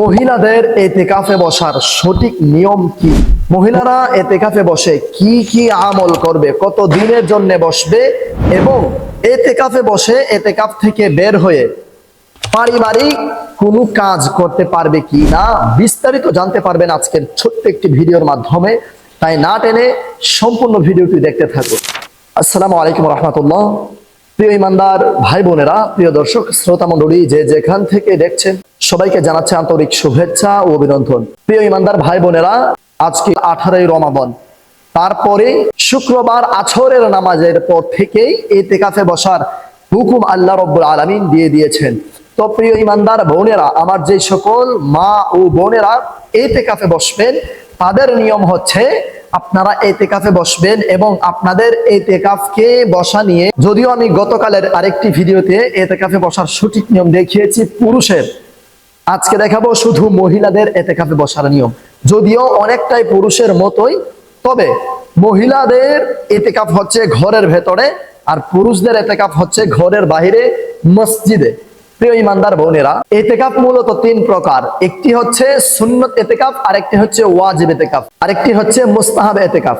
মহিলাদের এতেকাফে বসার সঠিক নিয়ম কি? মহিলারা এতেকাফে বসে কি কি আমল করবে? কত দিনের জন্য বসবে? এবং এতেকাফে বসে এতেকাফ থেকে বের হয়ে পারিবারিক কোনো কাজ করতে পারবে কি না? বিস্তারিত জানতে পারবেন আজকের ছোট্ট একটি ভিডিওর মাধ্যমে। তাই না টেনে সম্পূর্ণ ভিডিওটি দেখতে থাকুন। আসসালামু আলাইকুম রহমতুল্লাহ। প্রিয় ইমানদার ভাই বোনেরা, প্রিয় দর্শক, শ্রোতা মণ্ডলী, যে যেখান থেকে দেখছেন, সবাইকে জানাচ্ছে আন্তরিক শুভেচ্ছা ও অভিনন্দন। প্রিয় ইমানদার ভাই বোনেরা, আজকে আঠারোই রমাবন তারপরে শুক্রবার আছরের নামাজের পর থেকেই এই এতেকাফে বসার হুকুম আল্লাহ রব্বুল আলমিন দিয়ে দিয়েছেন। তো প্রিয় ইমানদার বোনেরা, আমার যে সকল মা ও বোনেরা এতেকাফে বসবেন, তাদের নিয়ম হচ্ছে আপনারা এতেকাফে বসবেন এবং আপনাদের এতেকাফকে বসা নিয়ে, যদিও আমি গতকালের আরেকটি ভিডিওতে এতেকাফে বসার সঠিক নিয়ম দেখিয়েছি, পুরুষের। আজকে দেখাবো শুধু মহিলাদের এতেকাফে বসার নিয়ম। যদিও অনেকটাই পুরুষের মতোই, তবে মহিলাদের এতেকাফ হচ্ছে ঘরের ভেতরে আর পুরুষদের এতেকাফ হচ্ছে ঘরের বাহিরে, মসজিদে। প্রিয় ইমানদার বোনেরা, এতেকাফ মূলত তিন প্রকার। একটি হচ্ছে সুন্নত এতেকাফ, আরেকটি হচ্ছে ওয়াজিব এতেকাফ, আরেকটি হচ্ছে মুস্তাহাব এতেকাফ।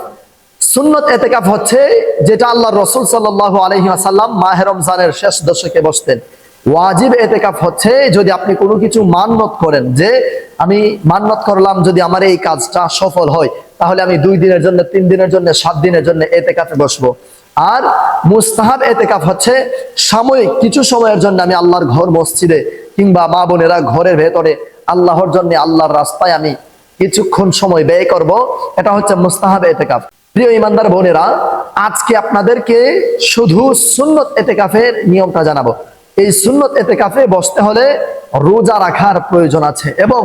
সুন্নত এতেকাফ হচ্ছে যেটা আল্লাহ রসুল আলহি আসাল্লাম শেষ দশকে বসতেন। ওয়াজিব এতেকাফ হচ্ছে যদি আপনি কোনো কিছু মান্নত করেন, যে আমি মান্নত করলাম যদি আমার এই কাজটা সফল হয়, তাহলে আমি দুই দিনের জন্য, তিন দিনের জন্য, সাত দিনের জন্য এতেকাফে বসবো। আর মুস্তাহাব এতেকাফ হচ্ছে সাময়িক কিছু সময়ের জন্য আমি আল্লাহর ঘর, মসজিদে কিংবা মা বোনেরা ঘরের ভেতরে আল্লাহর জন্য আল্লাহর রাস্তায় আমি কিছুক্ষণ সময় ব্যয় করব। এটা হচ্ছে মুস্তাহাব এতেকাফ। প্রিয় ইমানদার বোনেরা, আজকে আপনাদেরকে শুধু সুন্নত এতেকাফের নিয়মটা জানাব। এই সুন্নত এতেকাফে বসতে হলে রোজা রাখার প্রয়োজন আছে এবং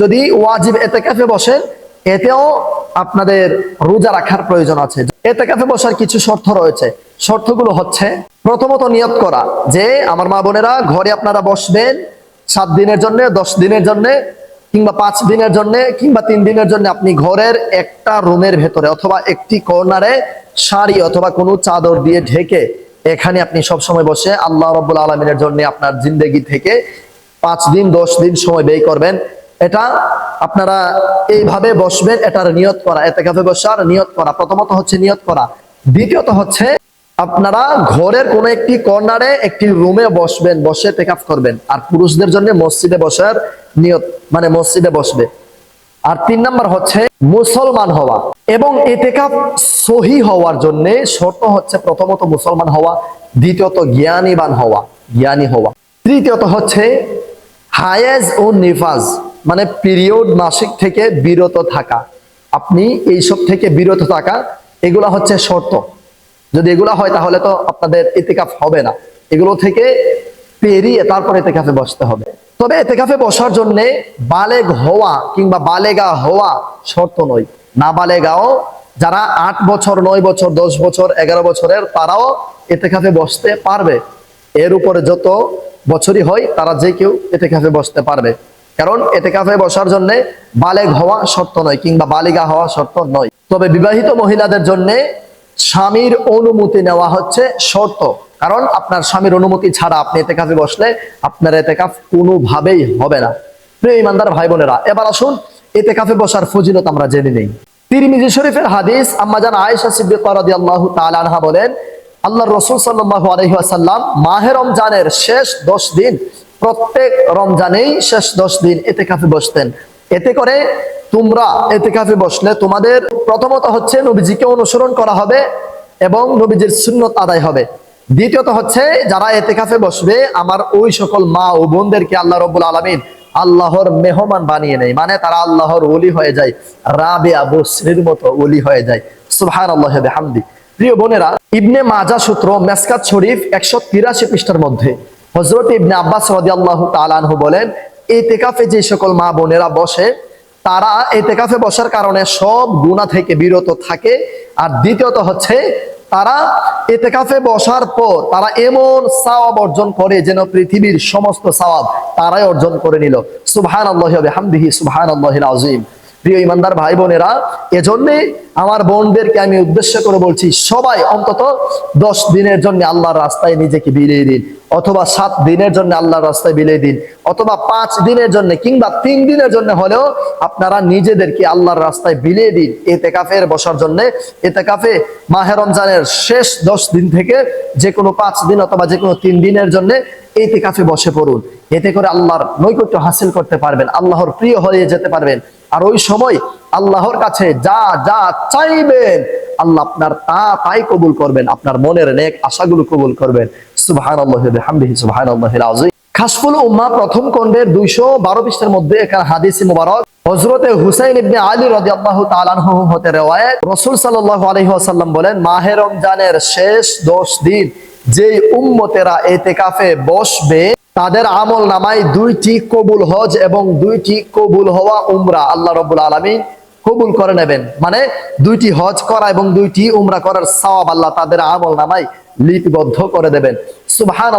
যদি ওয়াজিব এতেকাফে বসেন এতেও আপনাদের রোজা রাখার প্রয়োজন আছে। এতেকাফে বসার কিছু শর্ত রয়েছে। শর্তগুলো হচ্ছে, প্রথমত নিয়ত করা যে আমার মা বোনেরা ঘরে আপনারা বসবেন সাত দিনের জন্য, দশ দিনের জন্য, কিংবা পাঁচ দিনের জন্য, কিংবা তিন দিনের জন্য আপনি ঘরের একটা রুমের ভেতরে অথবা একটি কর্নারে শাড়ি অথবা কোনো চাদর দিয়ে ঢেকে এখানে আপনি সব সময় বসে আল্লাহ রব্বুল আলমিনের জন্য আপনার জিন্দেগি থেকে পাঁচ দিন, দশ দিন সময় ব্যয় করবেন। এটা আপনারা এইভাবে বসবেন, এটার নিয়ত করা, এতে কাফে বসার নিয়ত করা। প্রথমত হচ্ছে নিয়ত করা। দ্বিতীয়ত হচ্ছে আপনারা ঘরের কোনো একটি কর্নারে একটি রুমে বসবেন, বসে টেকআপ করবেন। আর পুরুষদের জন্য মসজিদে বসার নিয়ত মানে মসজিদে বসবে। আর তিন নাম্বার হচ্ছে মুসলমান হওয়া। এবং এতেকাপ সহি হওয়ার জন্য শর্ত হচ্ছে প্রথমত মুসলমান হওয়া, দ্বিতীয়ত জ্ঞানীবান হওয়া, জ্ঞানী হওয়া। তৃতীয়ত হচ্ছে হায়েজ ও নিফাজ। মানে পিরিয়ড মাসিক থেকে বিরত থাকা। আপনি এইসব থেকে বিরত থাকা, এগুলা হচ্ছে শর্ত। যদি এগুলা হয় তাহলে তো আপনাদের এতেকাফ হবে না। এগুলো থেকে পেরিয়ে তারপর এতেকাফে বসতে হবে। তবে এতেকাফে বসার জন্য বালেগ হওয়া কিংবা বালেগা হওয়া শর্ত নয়। না বালেগাও, যারা আট বছর, নয় বছর, দশ বছর, এগারো বছরের, তারাও এতেকাফে বসতে পারবে। এর উপরে যত বছরই হয়, তারা যে কেউ এতেকাফে বসতে পারবে। কারণ এতেকাফে বসার জন্য বালেগ হওয়া শর্ত নয় কিংবা বালিগা হওয়া শর্ত নয়। তবে বিবাহিত মহিলাদের জন্য স্বামীর অনুমতি নেওয়া হচ্ছে শর্ত। কারণ আপনার স্বামীর অনুমতি ছাড়া আপনি এতেকাফে বসলে আপনার এতেকাফ কোনোভাবেই হবে না। প্রিয় ইমানদার ভাই বোনেরা এবার আসুন এতেকাফে বসার ফজিলত আমরা জেনে নেই। তিরমিজি শরীফের হাদিস আম্মাজান আয়েশা সিদ্দিকা রাদিয়াল্লাহু তাআলা আনহা বলেন আল্লাহ রসুল সাল্লাল্লাহু আলাইহি ওয়াসাল্লাম মাহে রমজানের শেষ দশ দিন প্রত্যেক রমজানেই শেষ দশ দিন এতেকাফে বসতেন। এতে করে তোমরা এতেকাফে বসলে তোমাদের প্রথমত হচ্ছে নবীজিকে অনুসরণ করা হবে এবং নবীজির সুন্নত আদায় হবে। দ্বিতীয়ত হচ্ছে যারা এতেকাফে বসবে, আমার ওই সকল মা ও বোনদেরকে আল্লাহ রব্বুল আলমিন আল্লাহর মেহমান বানিয়ে নেয়। মানে তারা আল্লাহর ওলি হয়ে যায়, রাবে আবু শ্রীর মতো ওলি হয়ে যায়। সুবহান আল্লাহ হামদি প্রিয় বোনেরা, ইবনে মাজা সূত্র মেসকাত শরীফ একশো তিরাশি পৃষ্ঠার মধ্যে। হজরত ইবনে আব্বাস রদি আল্লাহ তালানহু বলেন, এই তেকাফে যে সকল মা বোনেরা বসে, তারা এই তেকাফে বসার কারণে সব গুণা থেকে বিরত থাকে। আর দ্বিতীয়ত হচ্ছে, তারা এতেকাফে বসার পর তারা এমন সাওয়াব অর্জন করে যেন পৃথিবীর সমস্ত সাওয়াব তারাই অর্জন করে নিল। সুবহান আল্লাহ হামদিহি সুবহান আল্লাহ আজিম প্রিয় ইমানদার ভাই বোনেরা, এজন্যে আমার বোনদেরকে আমি উদ্দেশ্য করে বলছি, সবাই অন্তত দশ দিনের জন্য আল্লাহর রাস্তায় নিজেকে বিলিয়ে দিন, অথবা সাত দিনের জন্য আল্লাহর রাস্তায় বিলিয়ে দিন, অথবা পাঁচ দিনের জন্য কিংবা তিন দিনের জন্য হলেও আপনারা নিজেদেরকে আল্লাহর রাস্তায় বিলিয়ে দিন এতে কাফের বসার জন্য। এতে কাফে মাহে রমজানের শেষ দশ দিন থেকে যে কোনো পাঁচ দিন অথবা যে কোনো তিন দিনের জন্য এতে কাফে বসে পড়ুন। এতে করে আল্লাহর নৈকট্য হাসিল করতে পারবেন, আল্লাহর প্রিয় হয়ে যেতে পারবেন। আর ওই সময় আল্লাহর কাছে যা যা চাইবেন, আল্লাহ আপনার তা, তাই কবুল করবেন, আপনার মনের নেক আশাগুলো কবুল করবেন। খাসফুল উম্মাহ প্রথম খণ্ডের 212 পৃষ্ঠার মধ্যে এখানে মুবারক, হযরতে হুসাইন ইবনে আলী রাদিয়াল্লাহু তাআলা আনহু হতে রওয়ায়াত, রাসূল সাল্লাল্লাহু আলাইহি ওয়াসাল্লাম বলেন, মাহে রমজানের শেষ 10 দিন যেই উম্মতেরা এতেকাফে বসবে, তাদের আমল নামায় দুইটি কবুল হজ এবং দুইটি কবুল হওয়া উমরা। আল্লাহ রব্বুল আলামিন কবুল করে নেবেন। মানে দুইটি হজ করা এবং দুইটি উমরা করার সওয়াব আল্লাহ তাদের আমল নামায় লিপিবদ্ধ করে দেবেন। সুবহান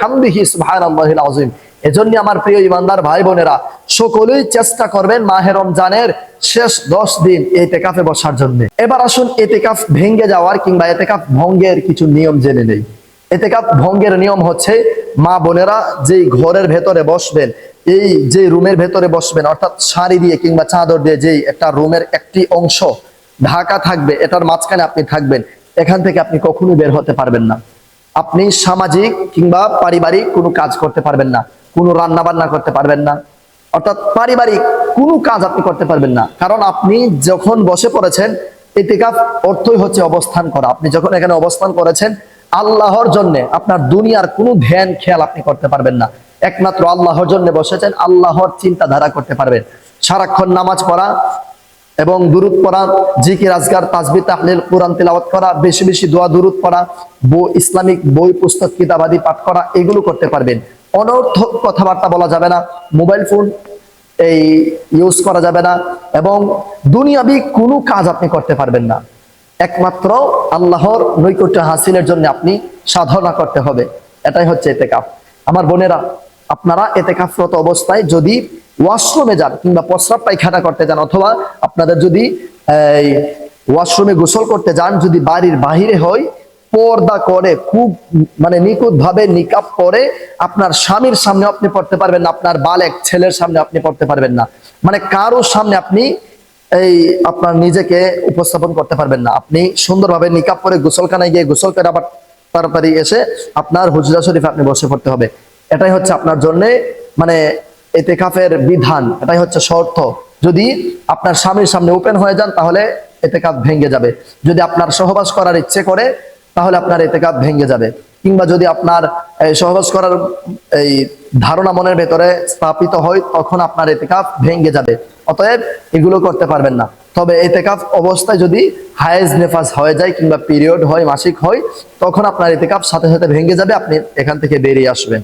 হামদিহি সুবহান আল্লাহিল আজিম এজন্য আমার প্রিয় ইমানদার ভাই বোনেরা, সকলেই চেষ্টা করবেন মাহে রমজানের শেষ দশ দিন এতেকাফে বসার জন্য। এবার আসুন এতেকাফ ভেঙ্গে যাওয়ার কিংবা এতেকাফ ভঙ্গের কিছু নিয়ম জেনে নেই। এতেকাফ ভঙ্গের নিয়ম হচ্ছে মা বোনেরা যেই ঘরের ভেতরে বসবেন, এই যে রুমের ভেতরে বসবেন, অর্থাৎ শাড়ি দিয়ে কিংবা চাদর দিয়ে যেই একটা রুমের একটি অংশ ঢাকা থাকবে, এটার মাঝখানে আপনি থাকবেন, এখান থেকে আপনি কখনোই বের হতে পারবেন না। আপনি সামাজিক কিংবা পারিবারিক কোনো কাজ করতে পারবেন না, কোনো রান্না বান্না করতে পারবেন না, অর্থাৎ পারিবারিক কোনো কাজ আপনি করতে পারবেন না, কারণ আপনি যখন বসে পড়েছেন এতেকাফ অর্থই হচ্ছে অবস্থান করা। আপনি যখন এখানে অবস্থান করেছেন আল্লাহর জন্য আপনার দুনিয়ার কোনো ধ্যান, খেয়াল আপনি করতে পারবেন না। একমাত্র আল্লাহর জন্য বসেছেন, আল্লাহর চিন্তাধারা করতে পারবেন। সারাক্ষণ নামাজ পড়া এবং দুরুদ পড়া জি জিকির আজগার তাজবি, তাহলিল, কোরআন তিলাওয়াত করা, বেশি বেশি দোয়া, দুরুদ পড়া, বই, ইসলামিক বই, পুস্তক কিতাবাদি পাঠ করা, এগুলো করতে পারবেন। অনর্থক কথাবার্তা বলা যাবে না, মোবাইল ফোন এই ইউজ করা যাবে না এবং দুনিয়াবি কোনো কাজ আপনি করতে পারবেন না। একমাত্র আল্লাহর নৈকট্য হাসিলের জন্য আপনি সাধনা করতে হবে। এটাই হচ্ছে এতেকাফ। আমার বোনেরা, আপনারা এতে এতেকাফরত অবস্থায় যদি ওয়াশরুমে যান কিংবা প্রস্রাব পায়খানা করতে যান অথবা আপনাদের যদি ওয়াশরুমে গোসল করতে যান, যদি বাড়ির বাহিরে হয়, পর্দা করে, খুব মানে নিখুঁত ভাবে নিকাপ পরে আপনার স্বামীর সামনে আপনি পড়তে পারবেন না, আপনার বালেক ছেলের সামনে আপনি পড়তে পারবেন না। মানে কারোর সামনে আপনি এই আপনার নিজেকে উপস্থাপন করতে পারবেন না। আপনি সুন্দরভাবে নিকাপ করে গোসলখানায় গিয়ে গোসল করে আবার তাড়াতাড়ি এসে আপনার হুজরা শরীফ আপনি বসে পড়তে হবে। এটাই হচ্ছে আপনার জন্য মানে এতেকাফের বিধান, এটাই হচ্ছে শর্ত। যদি আপনার স্বামীর সামনে ওপেন হয়ে যান তাহলে এতে কাপ ভেঙে যাবে। যদি আপনার সহবাস করার ইচ্ছে করে তাহলে আপনার এতে কাপ ভেঙে যাবে। কিংবা যদি আপনার সহবাস করার এই ধারণা মনের ভেতরে স্থাপিত হয়, তখন আপনার এতে কাপ ভেঙে যাবে। অতএব এগুলো করতে পারবেন না। তবে এতেকাফ অবস্থায় যদি হায়েজ নেফাস হয়ে যায় কিংবা পিরিয়ড হয়, মাসিক হয়, তখন আপনার এতেকাফ সাথে সাথে ভেঙে যাবে, আপনি এখান থেকে বেরিয়ে আসবেন।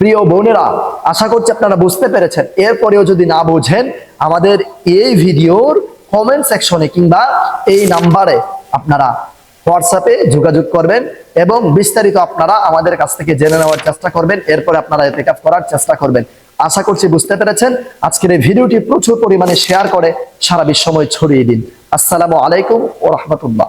প্রিয় বোনেরা, আশা করছি আপনারা বুঝতে পেরেছেন। এরপরেও যদি না বোঝেন, আমাদের এই ভিডিওর কমেন্ট সেকশনে কিংবা এই নাম্বারে আপনারা হোয়াটসঅ্যাপে যোগাযোগ করবেন এবং বিস্তারিত আপনারা আমাদের কাছ থেকে জেনে নেওয়ার চেষ্টা করবেন। এরপরে আপনারা এতেকাফ করার চেষ্টা করবেন। আশা করছি বুঝতে পেরেছেন। আজকের এই ভিডিওটি প্রচুর পরিমাণে শেয়ার করে সারা বিশ্বময় ছড়িয়ে দিন। আসসালামু আলাইকুম ও রহমতুল্লাহ।